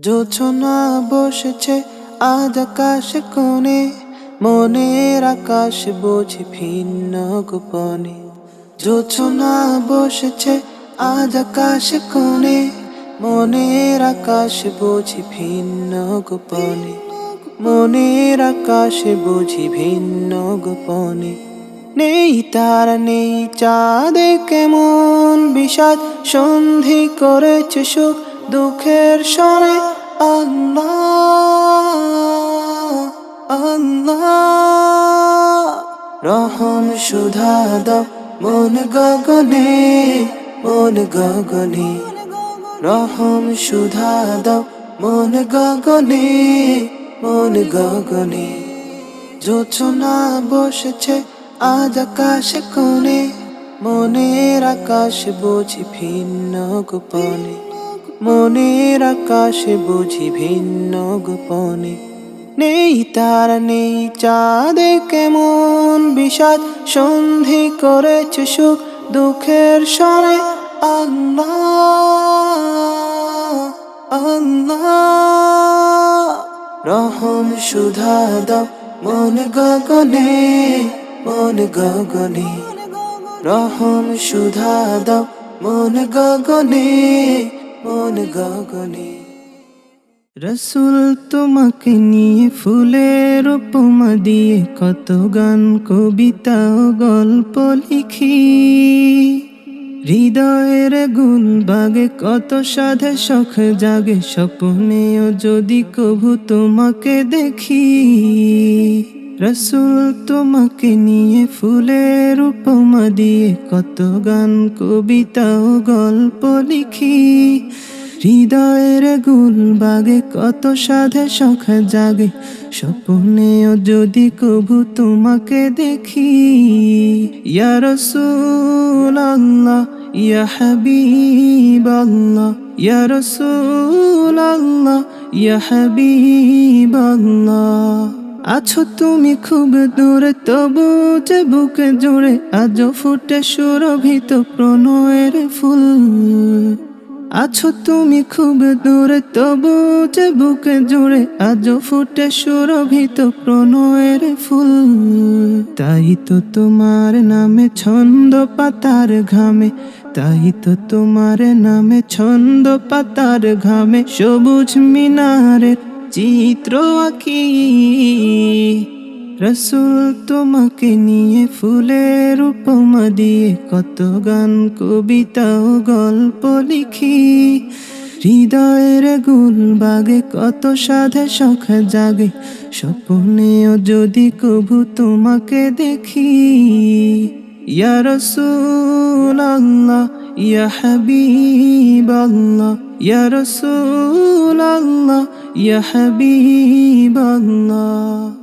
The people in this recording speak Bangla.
জোছনা বসেছে আজ আকাশ কোণে, মনের আকাশ বুঝি ভিন্ন গোপনে। জোছনা বসেছে আজ আকাশ কোণে, মনের আকাশ বুঝি ভিন্ন গোপনে। মনের আকাশ বুঝি ভিন্ন গোপনে। নেই তার নেই চাঁদে কেমন বিষাদ, সন্ধি করেছে সুখ দুঃখের স্বরে, আল্লাহ আল্লাহ। রহম সুধা মন গগনে মন গগনে। রহম সুধা মন গগনে মন গগনে। জোছনা বসেছে আজ আকাশ কোণে, মনের আকাশ বুঝি ভিন্ন গোপনে। মনের আকাশ বুঝি ভিন্ন গোপনে। নেই তার, নেই চাঁদে কেমন বিষাদ। সন্ধি করেছে সুখ দুঃখের স্বরে রহম সুধা দাও মন গগনে মন গগনে। রহম সুধা দাও মন গগনে মন গগনে। রসুল তোমাকে নিয়ে ফুলের উপমা দিয়ে কত গান, কবিতা ও গল্প লিখি। হৃদয়ের গুল বাগে কত সাধে শখ জাগে, স্বপ্নেও যদি কভু তোমাকে দেখি। রসুল তোমাকে নিয়ে ফুলের উপমা দিয়ে কত গান, কবিতা ও গল্প লিখি। হৃদয়ের গুল বাগে কত সাধে শখ জাগে স্বপ্নেও যদি কভু তোমাকে দেখি। ইয়া রসুল আল্লাহ, ইয়া হাবিব আল্লাহ, ইয়া রসুল আল্লাহ, ইয়া হাবিব আল্লাহ। আছো তুমি খুব দূরে, তবু যে বুকে জুড়ে আজও ফুটে সুরভিত প্রণয়ের ফুল। আছো তুমি খুব দূরে, তবু যে বুকে জুড়ে আজও ফুটে সুরভিত প্রণয়ের ফুল। তাই তো তোমার নামে ছন্দ পাতার ঘামে, তাই তো তোমার নামে ছন্দ পাতার ঘামে, সবুজ মিনারের চিত্র আঁকি। রসুল তোমাকে নিয়ে ফুলের উপমা দিয়ে কত গান, কবিতা ও গল্প লিখি। হৃদয়ের গুল বাগে কত সাধে শখ জাগে স্বপ্নেও যদি কভু তোমাকে দেখি। ইয়া রসুল আল্লাহ, ইয়া হাবিব আল্লাহ, ইয়া রসুল আল্লাহ, ইয়া হাবিব আল্লাহ।